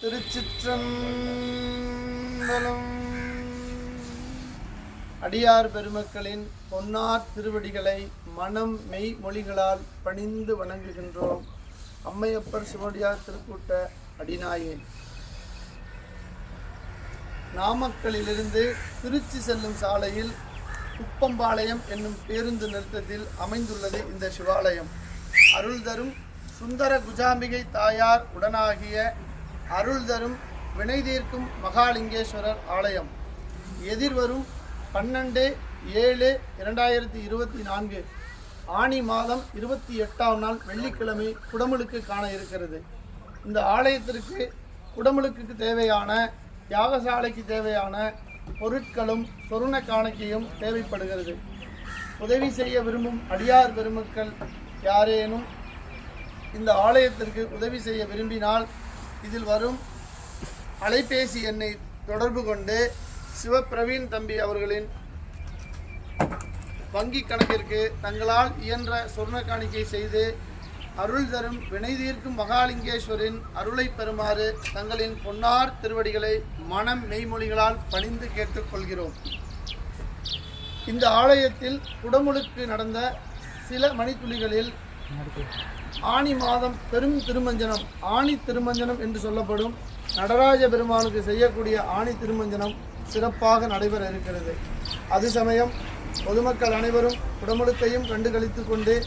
திருச்சிற்றம்பலம். அடியார் பெருமக்களின் பொன்னார் திருவடிகளை மனம் மெய் மொழிகளால் பணிந்து வணங்குகின்றோம். அம்மையப்பர் சிவடியார் திருக்கூட்ட அடிநாயேன் நாமக்கலிலிருந்து திருச்சி செல்லும் சாலையில் குப்பம்பாளையம் என்னும் பேருந்து நிறுத்தத்தில் அமைந்துள்ளது இந்த சிவாலயம். அருள் தரும் சுந்தர குஜாம்பிகை தாயார் உடனாகிய அருள் தரும் வினை தீர்க்கும் மகாலிங்கேஸ்வரர் ஆலயம். எதிர்வரும் பன்னெண்டு ஏழு இரண்டாயிரத்தி இருபத்தி நான்கு. ஆனி மாதம் இருபத்தி எட்டாம் நாள் வெள்ளிக்கிழமை குடமுழுக்கு காண இருக்கிறது. இந்த ஆலயத்திற்கு குடமுழுக்கு தேவையான யாகசாலைக்கு தேவையான பொருட்களும் சொருண காணிக்கையும் தேவைப்படுகிறது. உதவி செய்ய விரும்பும் அடியார் பெருமக்கள் யாரேனும் இந்த ஆலயத்திற்கு உதவி செய்ய விரும்பினால் இதில் வரும் அலைபேசி எண்ணை தொடர்பு கொண்டு சிவபிரவீன் தம்பி அவர்களின் வங்கி கணக்கிற்கு தங்களால் இயன்ற சொர்ண காணிக்கை செய்து அருள் தரும் வினை தீர்க்கும் மகாலிங்கேஸ்வரின் அருளை பெறுமாறு தங்களின் பொன்னார் திருவடிகளை மனம் மெய்மொழிகளால் பணிந்து கேட்டுக்கொள்கிறோம். இந்த ஆலயத்தில் குடமுழுக்கு நடந்த சில மணித்துளிகளில் ஆனி மாதம் பெரும் திருமஞ்சனம் ஆணி திருமஞ்சனம் என்று சொல்லப்படும் நடராஜ பெருமானுக்கு செய்யக்கூடிய ஆணி திருமஞ்சனம் சிறப்பாக நடைபெற இருக்கிறது. அது சமயம் பொதுமக்கள் அனைவரும் உடமுழுக்கையும் கண்டு கழித்து கொண்டு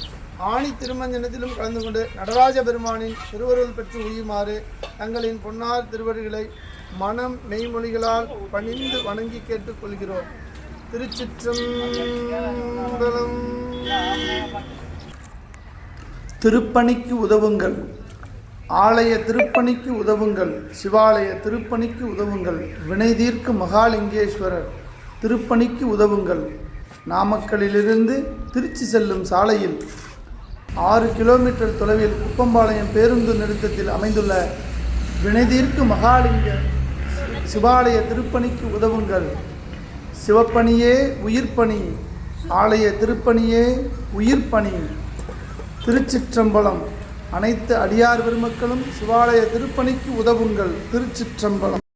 ஆணி திருமஞ்சனத்திலும் கலந்து கொண்டு நடராஜ பெருமானின் திருவருள் பெற்று உயுமாறு தங்களின் பொன்னார் திருவடிகளை மனம் மெய்மொழிகளால் பணிந்து வணங்கி கேட்டுக்கொள்கிறோம் திருச்சிற்றம்பலம் திருப்பணிக்கு உதவுங்கள். ஆலய திருப்பணிக்கு உதவுங்கள். சிவாலய திருப்பணிக்கு உதவுங்கள். வினை தீர்க்கு மகாலிங்கேஸ்வரர் திருப்பணிக்கு உதவுங்கள். நாமக்கலிலிருந்து திருச்சி செல்லும் சாலையில் ஆறு கிலோமீட்டர் தொலைவில் குப்பம்பாளையம் பேருந்து நிறுத்தத்தில் அமைந்துள்ள வினைதீர்க்கு மகாலிங்க சிவாலய திருப்பணிக்கு உதவுங்கள். சிவப்பணியே உயிர்ப்பணி. ஆலய திருப்பணியே உயிர்ப்பணி. திருச்சிற்றம்பலம். அனைத்து அடியார் பெருமக்களும் சிவாலய திருப்பணிக்கு உதவுங்கள். திருச்சிற்றம்பலம்.